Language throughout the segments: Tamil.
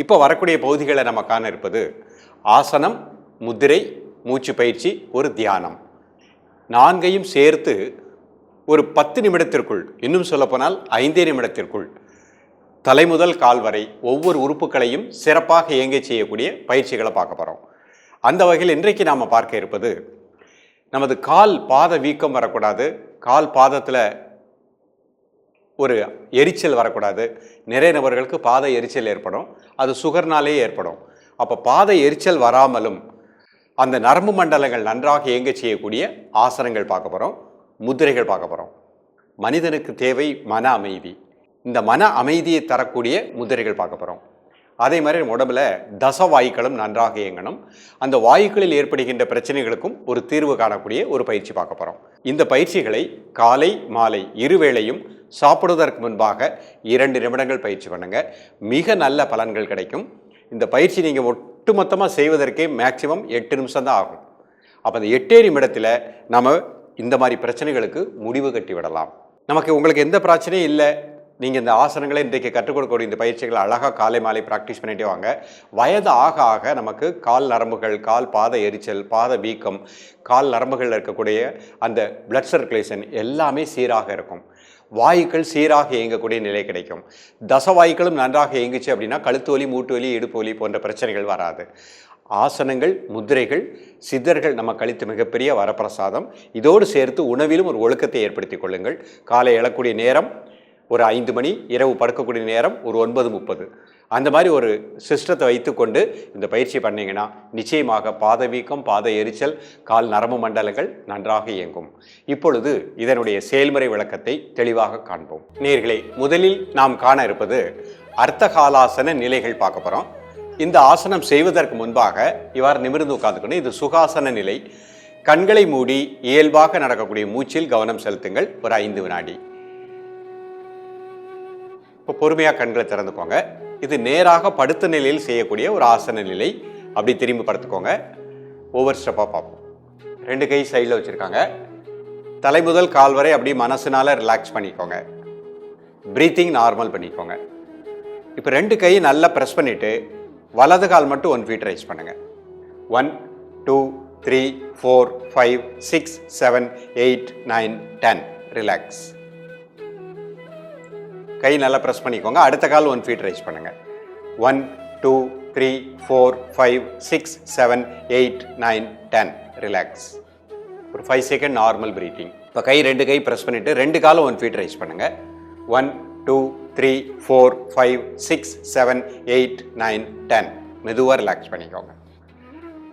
இப்போ வரக்கூடிய பகுதிகளை நம்ம காண இருப்பது ஆசனம் முதிரை மூச்சு பயிற்சி ஒரு தியானம். நான்கையும் சேர்த்து ஒரு பத்து நிமிடத்திற்குள் இன்னும் சொல்லப்போனால் ஐந்தே நிமிடத்திற்குள் தலைமுதல் கால் வரை ஒவ்வொரு உறுப்புகளையும் சிறப்பாக இயங்க செய்யக்கூடிய பயிற்சிகளை பார்க்க போகிறோம் அந்த வகையில் இன்றைக்கு நாம் பார்க்க இருப்பது நமது கால் பாத வீக்கம் வரக்கூடாது. கால் பாதத்தில் ஒரு எரிச்சல் வரக்கூடாது. நிறைய நபர்களுக்கு பாத எரிச்சல் ஏற்படும். அது சுகர்னாலே ஏற்படும். அப்போ பாத எரிச்சல் வராமலும் அந்த நரம்பு மண்டலங்கள் நன்றாக இயங்க செய்யக்கூடிய ஆசனங்கள் பார்க்க போகிறோம் முத்திரைகள் பார்க்க போகிறோம் மனிதனுக்கு தேவை மன அமைதி. இந்த மன அமைதியை தரக்கூடிய முத்திரைகள் பார்க்க போகிறோம் அதே மாதிரி நம்ம உடம்புல தச வாயுக்களும் நன்றாக இயங்கணும். அந்த வாயுக்களில் ஏற்படுகின்ற பிரச்சனைகளுக்கும் ஒரு தீர்வு காணக்கூடிய ஒரு பயிற்சி பார்க்க போகிறோம் இந்த பயிற்சிகளை காலை மாலை இருவேளையும் சாப்பிடுவதற்கு முன்பாக இரண்டு நிமிடங்கள் பயிற்சி பண்ணுங்கள் மிக நல்ல பலன்கள் கிடைக்கும். இந்த பயிற்சி நீங்கள் ஒட்டுமொத்தமாக செய்வதற்கே மேக்சிமம் எட்டு நிமிஷம் தான் ஆகும். அப்போ அந்த எட்டே நிமிடத்தில் நம்ம இந்த மாதிரி பிரச்சனைகளுக்கு முடிவு கட்டி விடலாம். நமக்கு உங்களுக்கு எந்த பிரச்சனையும் இல்லை. நீங்கள் இந்த ஆசனங்களை இன்றைக்கு கற்றுக் கொடுக்கக்கூடிய இந்த பயிற்சிகளை அழகாக காலை மாலை ப்ராக்டிஸ் பண்ணிட்டு வாங்க. வயது ஆக ஆக நமக்கு கால் நரம்புகள் கால் பாத எரிச்சல் பாத வீக்கம் கால் நரம்புகளில் இருக்கக்கூடிய அந்த பிளட் சர்க்குலேஷன் எல்லாமே சீராக இருக்கும். வாயுக்கள் சீராக இயங்கக்கூடிய நிலை கிடைக்கும். தசவாயுக்களும் நன்றாக இயங்குச்சு அப்படின்னா கழுத்து வலி மூட்டு வலி இடுப்பு வலி போன்ற பிரச்சனைகள் வராது. ஆசனங்கள் முதிரைகள் சித்தர்கள் நம்ம கழித்து மிகப்பெரிய வரப்பிரசாதம். இதோடு சேர்த்து உணவிலும் ஒரு ஒழுக்கத்தை ஏற்படுத்திக் கொள்ளுங்கள். காலை எழக்கூடிய நேரம் ஒரு ஐந்து மணி இரவு படுக்கக்கூடிய நேரம் ஒரு ஒன்பது முப்பது. அந்த மாதிரி ஒரு சிஸ்டத்தை வைத்துக்கொண்டு இந்த பயிற்சி பண்ணிங்கன்னா நிச்சயமாக பாத வீக்கம் பாத எரிச்சல் கால் நரம்பு மண்டலங்கள் நன்றாக இயங்கும். இப்பொழுது இதனுடைய செயல்முறை விளக்கத்தை தெளிவாக காண்போம். நேர்களே முதலில் நாம் காண இருப்பது அர்த்தகாலாசன நிலைகள் பார்க்க போகிறோம் இந்த ஆசனம் செய்வதற்கு முன்பாக இவ்வாறு நிமிர்ந்து உட்காந்துக்கணும் இது சுகாசன நிலை. கண்களை மூடி இயல்பாக நடக்கக்கூடிய மூச்சில் கவனம் செலுத்துங்கள். ஒரு ஐந்து வினாடி. இப்போ பொறுமையாக கண்களை திறந்துக்கோங்க. இது நேராக படுத்த நிலையில் செய்யக்கூடிய ஒரு ஆசன நிலை. அப்படி திரும்பி படுத்துக்கோங்க. ஒவ்வொரு ஸ்டெப்பாக பார்ப்போம். ரெண்டு கை சைடில் வச்சுருக்காங்க. தலை முதல் கால் வரை அப்படியே மனசுனால ரிலாக்ஸ் பண்ணிக்கோங்க. ப்ரீத்திங் நார்மல் பண்ணிக்கோங்க. இப்போ ரெண்டு கையை நல்லா ப்ரெஸ் பண்ணிவிட்டு வலது கால் மட்டும் ஒன் ஃபீட் ரைஸ் பண்ணுங்கள் one two three four five six seven eight nine ten relax கை நல்லா ப்ரெஸ் பண்ணிக்கோங்க. அடுத்த கால் ஒன் ஃபீட் ரைஸ் பண்ணுங்க. One two three four five six seven eight nine ten relax ஒரு ஃபைவ் செகண்ட் நார்மல் ப்ரீத்திங் இப்போ கை ரெண்டு கை ப்ரெஸ் பண்ணிவிட்டு ரெண்டு காலம் ஒன் ஃபீட் ரைஸ் பண்ணுங்க. One two three four five six seven eight nine ten மெதுவாக ரிலாக்ஸ் பண்ணிக்கோங்க.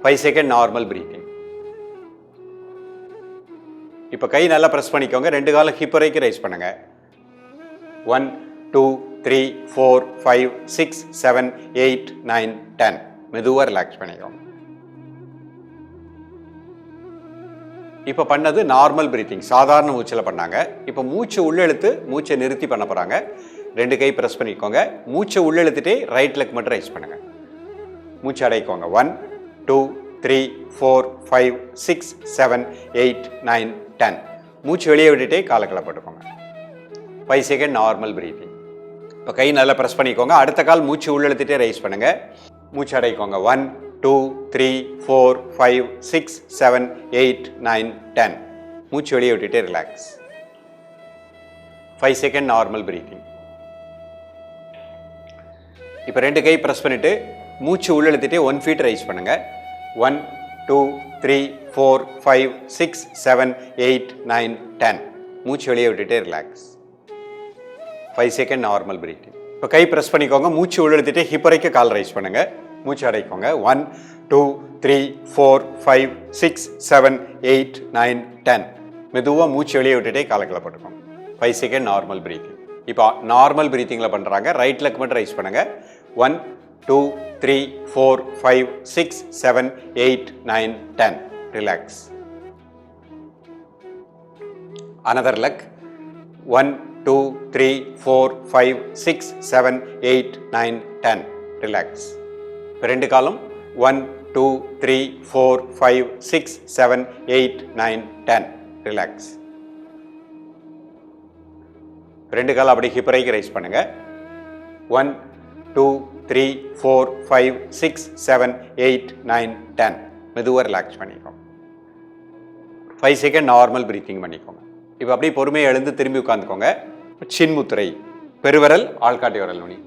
ஃபைவ் செகண்ட் நார்மல் ப்ரீத்திங் இப்போ கை நல்லா ப்ரெஸ் பண்ணிக்கோங்க. ரெண்டு காலம் ஹிப் வரைக்கும் ரைஸ் பண்ணுங்கள் one two three four five six seven eight nine ten. மெதுவாக ரிலாக்ஸ் பண்ணிக்கோங்க இப்போ பண்ணது நார்மல் பிரீத்திங் சாதாரண மூச்சில் பண்ணாங்க. இப்போ மூச்சை உள்ளெழுத்து மூச்சை நிறுத்தி பண்ண போகிறாங்க ரெண்டு கை ப்ரெஸ் பண்ணிக்கோங்க. மூச்சை உள்ளெழுத்துட்டே ரைட் லெக் மட்டும் ரைஸ் பண்ணுங்கள் மூச்சு அடைக்கோங்க. One two three four five six seven eight nine ten. மூச்சு வெளியே விட்டுட்டே காலை போட்டுக்கோங்க. ஃபைவ் செகண்ட் நார்மல் ப்ரீத்திங் இப்போ கை நல்லா ப்ரெஸ் பண்ணிக்கோங்க. அடுத்த கால் மூச்சு உள்ளெழுத்துட்டே ரைஸ் பண்ணுங்கள் மூச்சு அடைக்கோங்க. One two three four five six seven eight nine ten மூச்சு வெளியே விட்டுட்டே relax five second normal breathing இப்போ ரெண்டு கை ப்ரெஸ் பண்ணிவிட்டு மூச்சு உள்ளெழுத்துட்டே ஒன் ஃபீட் ரைஸ் பண்ணுங்கள் one two three four five six seven eight nine ten மூச்சு வெளியே விட்டுட்டே relax five second normal breathing இப்போ கை ப்ரெஸ் பண்ணிக்கோங்க. மூச்சு உள்ளெழுத்துட்டு ஹிப் வரைக்கும் கால் ரைஸ் பண்ணுங்க. மூச்சு அடைக்கோங்க. One two three four five six seven eight nine ten மெதுவாக மூச்சு வெளியே விட்டுட்டே காலை கிளப்பட்டுக்கோங்க ஃபைவ் செகண்ட் நார்மல் பிரீத்திங் இப்போ நார்மல் பிரீத்திங்கில் பண்ணுறாங்க ரைட் லெக் மட்டும் ரைஸ் பண்ணுங்க. One two three four five six seven eight nine ten relax another leg one two three four five six seven eight nine ten relax ரெண்டு காலம். One two three four five six seven eight nine ten relax ரெண்டு காலம் அப்படி ஹிப்பரைக்கு ரைஸ் பண்ணுங்கள் one two three four five six seven eight nine ten மெதுவாக ரிலாக்ஸ் பண்ணிக்கோங்க ஃபைவ் செகண்ட் நார்மல் ப்ரீத்திங் பண்ணிக்கோங்க. இப்போ அப்படியே பொறுமையாக எழுந்து திரும்பி உட்காந்துக்கோங்க சின்முத்திரை பெருவரல் ஆள்காட்டி வரல் நுனி.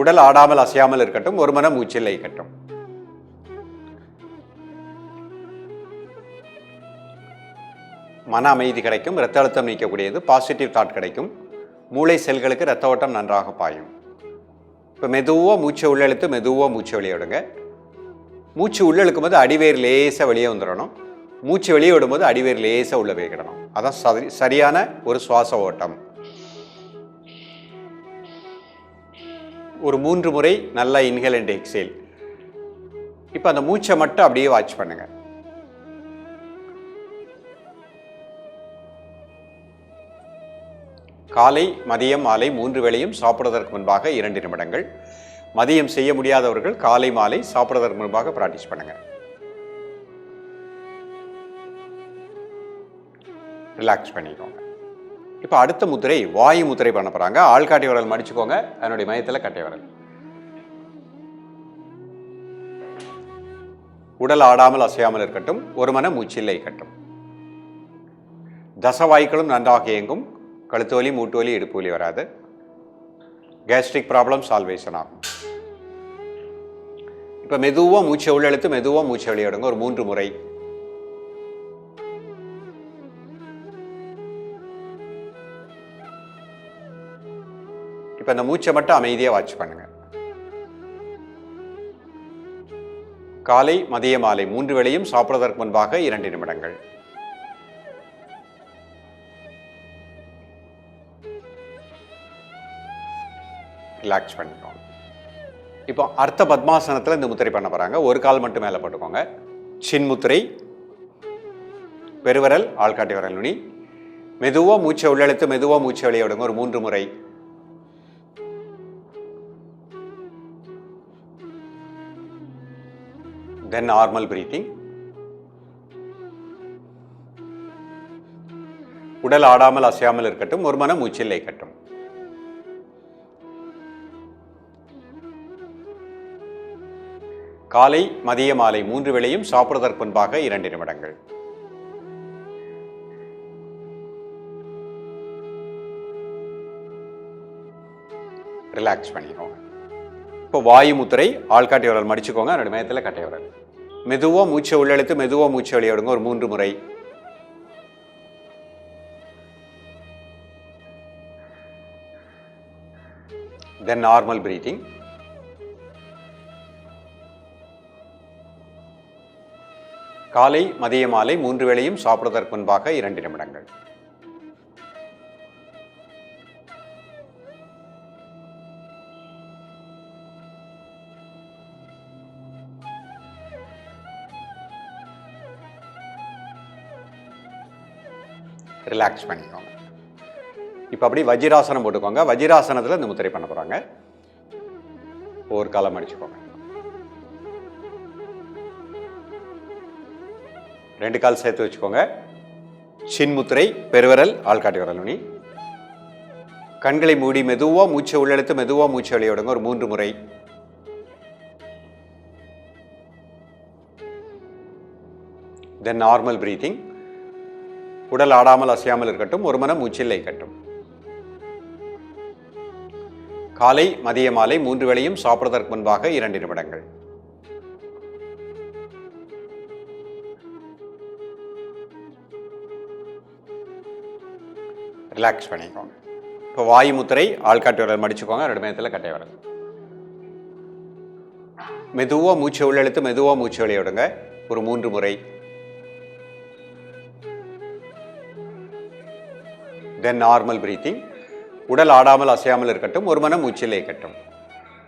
உடல் ஆடாமல் அசையாமல் இருக்கட்டும் ஒரு மனம் மூச்சில் இருக்கட்டும். மன அமைதி கிடைக்கும் இரத்த அழுத்தம் நீக்கக்கூடியது பாசிட்டிவ் தாட் கிடைக்கும். மூளை செல்களுக்கு இரத்த ஓட்டம் நன்றாக பாயும். இப்போ மெதுவாக மூச்சை உள்ளெழுத்து மெதுவாக மூச்சை வெளியே விடுங்க. மூச்சு உள்ளெழுக்கும் போது அடிவேர் லேசாக வெளியே வந்துடணும். மூச்சு வெளியே விடும்போது அடிவேர் லேசாக உள்ள வைக்கிடணும் அதான் சரி சரியான ஒரு சுவாச ஓட்டம். ஒரு மூன்று முறை நல்லா இன்ஹேல் அண்ட் எக்ஸேல் இப்போ அந்த மூச்சை மட்டும் அப்படியே வாட்ச் பண்ணுங்க. காலை மதியம் மாலை மூன்று வேளையும் சாப்பிடுவதற்கு முன்பாக இரண்டு நிமிடங்கள். மதியம் செய்ய முடியாதவர்கள் காலை மாலை சாப்பிடுவதற்கு முன்பாக ப்ராக்டிஸ் பண்ணுங்கள் ரிலாக்ஸ் பண்ணிக்கோங்க. இப்போ அடுத்த முத்திரை வாயு முத்திரை பண்ண போகிறாங்க ஆள்காட்டி விரல் மடிச்சுக்கோங்க. அதனுடைய மையத்தில் கட்டை விரல். உடல் ஆடாமல் அசையாமல் இருக்கட்டும். ஒரு மன மூச்சில்லை கட்டும் தசவாய்க்களும் நன்றாக இயங்கும். கழுத்து வலி மூட்டு வலி இடுப்பு வலி வராது. கேஸ்ட்ரிக் ப்ராப்ளம் சால்வேஷன் ஆகும். இப்போ மெதுவாக மூச்சை உள்ளெழுத்து மெதுவாக மூச்சை வெளியிடுங்க ஒரு மூன்று முறை. இப்போ இந்த மூச்சை மட்டும் அமைதியாக வாட்ச் பண்ணுங்க. காலை மதிய மாலை மூன்று வேளையும் சாப்பிடுவதற்கு முன்பாக இரண்டு நிமிடங்கள். ரிலாக்ஸ் பண்ணிக்கோங்க. இப்போ அர்த்த பத்மாசனத்தில் இந்த முத்திரை பண்ண போகிறாங்க ஒரு கால் மட்டும் மேலே போட்டுக்கோங்க. சின்முத்திரை பெருவரல் ஆள்காட்டி வரல் நுனி. மெதுவாக மூச்சை உள்ளெழுத்து மெதுவாக மூச்சை வெளியே விடுங்க. ஒரு மூன்று முறை. தென் நார்மல் பிரீத்திங் உடல் ஆடாமல் அசையாமல் இருக்கட்டும் ஒரு மனம் மூச்சில் கட்டும் காலை மதிய மாலை மூன்று வேளையும் சாப்பிடுவதற்கு முன்பாக இரண்டு நிமிடங்கள். ரிலாக்ஸ் பண்ணிக்கோங்க. இப்போ வாயு முத்திரை ஆள்காட்டி விரல் மடிச்சுக்கோங்க. ரெண்டு மேயத்தில் கட்டை விரல் மெதுவாக மூச்சை உள்ளெழுத்து மெதுவாக மூச்சை வெளியிடுங்க ஒரு மூன்று முறை. தென் நார்மல் பிரீத்திங் காலை மதிய மாலை மூன்று வேளையும் சாப்பிடுவதற்கு முன்பாக இரண்டு நிமிடங்கள். ரிலாக்ஸ் பண்ணிக்கோங்க. இப்போ அப்படி வஜிராசனம் போட்டுக்கோங்க. வஜிராசனத்தில் இந்த முத்திரை பண்ண போகிறாங்க ஒரு காலம் அடிச்சுக்கோங்க ரெண்டு கால் சேர்த்து வச்சுக்கோங்க. சின்முத்திரை பெருவரல் ஆள்காட்டி விரல் நுனி. கண்களை மூடி மெதுவாக மூச்சை உள்ளெழுத்து மெதுவாக மூச்சை வெளியிடுங்க ஒரு மூன்று முறை. தென் நார்மல் ப்ரீத்திங் உடல் ஆடாமல் அசையாமல் இருக்கட்டும் ஒரு மனம் மூச்சில் கட்டும் காலை மதிய மாலை மூன்று வேளையும் சாப்பிடுவதற்கு முன்பாக இரண்டு நிமிடங்கள். ரிலாக்ஸ் பண்ணிக்கோங்க. இப்போ வாயு முத்திரை ஆள்காட்டு விரல் மடிச்சுக்கோங்க ரெண்டு நேரத்தில் கட்டை விரல். மெதுவாக மூச்சு உள்ளெழுத்து மெதுவாக மூச்சு விளையாடுங்க ஒரு மூன்று முறை. தென் நார்மல் பிரீத்திங் உடல் ஆடாமல் அசையாமல் இருக்கட்டும் ஒரு மனம் மூச்சில் இருக்கட்டும்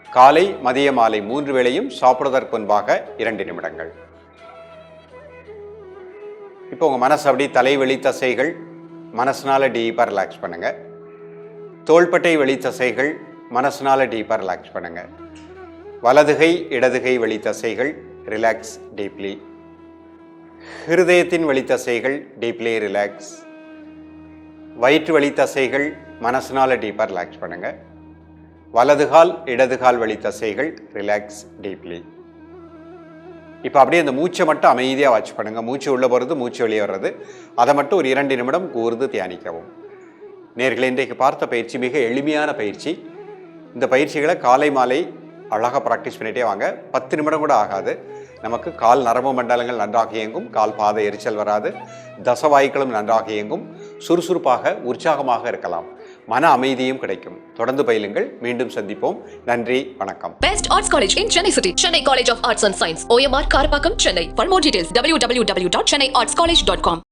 காலை மதிய மாலை மூன்று வேளையும் சாப்பிடுவதற்கு முன்பாக இரண்டு நிமிடங்கள். இப்போ உங்கள் மனசு அப்படி தலைவெளி தசைகள் மனசினால் டீப்பாக ரிலாக்ஸ் பண்ணுங்கள் தோள்பட்டை வெளி தசைகள் மனசினால் டீப்பாக ரிலாக்ஸ் பண்ணுங்கள் வலதுகை இடதுகை வெளி தசைகள் ரிலாக்ஸ் டீப்லி ஹிருதயத்தின் வெளி தசைகள் டீப்லி ரிலாக்ஸ் வயிற்று வலி தசைகள் மனசினால் டீப்பாக ரிலாக்ஸ் பண்ணுங்கள் வலது கால் இடது இடதுகால் வலி தசைகள் ரிலாக்ஸ் டீப்லி இப்போ அப்படியே அந்த மூச்சை மட்டும் அமைதியாக வாட்ச் பண்ணுங்கள் மூச்சு உள்ளே போகிறது மூச்சு வெளியே வர்றது. அதை மட்டும் ஒரு இரண்டு நிமிடம் கூர்ந்து தியானிக்கவும். நேர்களை இன்றைக்கு பார்த்த பயிற்சி மிக எளிமையான பயிற்சி. இந்த பயிற்சிகளை காலை மாலை அழகாக ப்ராக்டிஸ் பண்ணிகிட்டே வாங்க. பத்து நிமிடம் கூட ஆகாது. நமக்கு கால் நரம்பு மண்டலங்கள் நன்றாக இயங்கும். கால் பாத எரிச்சல் வராது. தசவாய்களும் நன்றாக இயங்கும். சுறுசுறுப்பாக உற்சாகமாக இருக்கலாம் மன அமைதியும் கிடைக்கும் தொடர்ந்து பயிலுங்கள் மீண்டும் சந்திப்போம் நன்றி வணக்கம் best arts college in Chennai city Chennai college of arts and science OMR Karapakkam Chennai for more details W W W dot Chennai arts college dot com